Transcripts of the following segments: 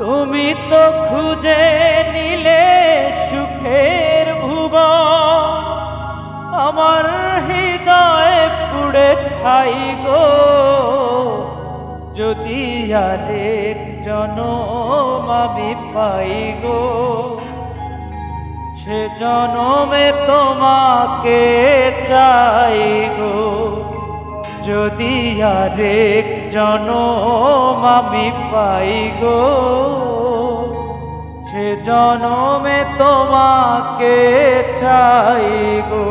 তুমি তো খুঁজে নিলে সুখের ভুব আমার হৃদয় পুড়ে ছাই গো। যদি আরেক জনম আমি পাই গো, সে জনমে তোমাকে চাই গো। যদি আরেক জনম আমি পাই গো সে জনমে তোমাকে চাই গো।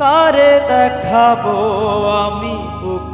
কারে দেখাবো আমি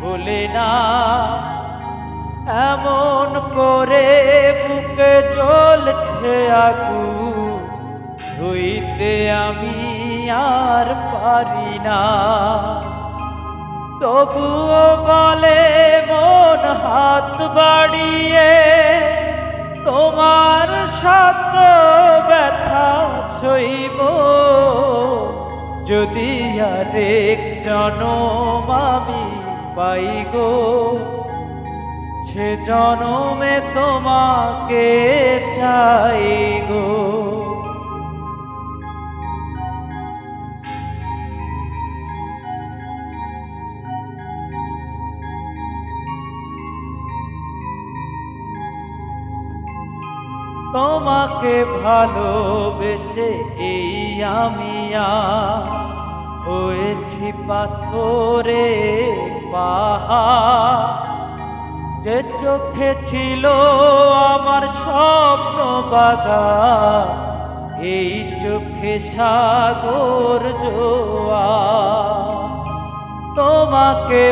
হলে না। এমন করে বুকে জ্বলছে আগু ছুঁইতে আমি আর পারি না। তবুও বলে মন হাত বাড়িয়ে, তোমার সাত ব্যথা সইব যদি আরেক জনম আমি পাই গো। সে জনমে তোমাকে চাই গো। তোমাকে ভালোবেসে এই আমি আর হয়েছি পাথরে পাহা যে চোখে ছিল আমার স্বপ্ন বাগা এই চোখে সাগর জোয়া তোমাকে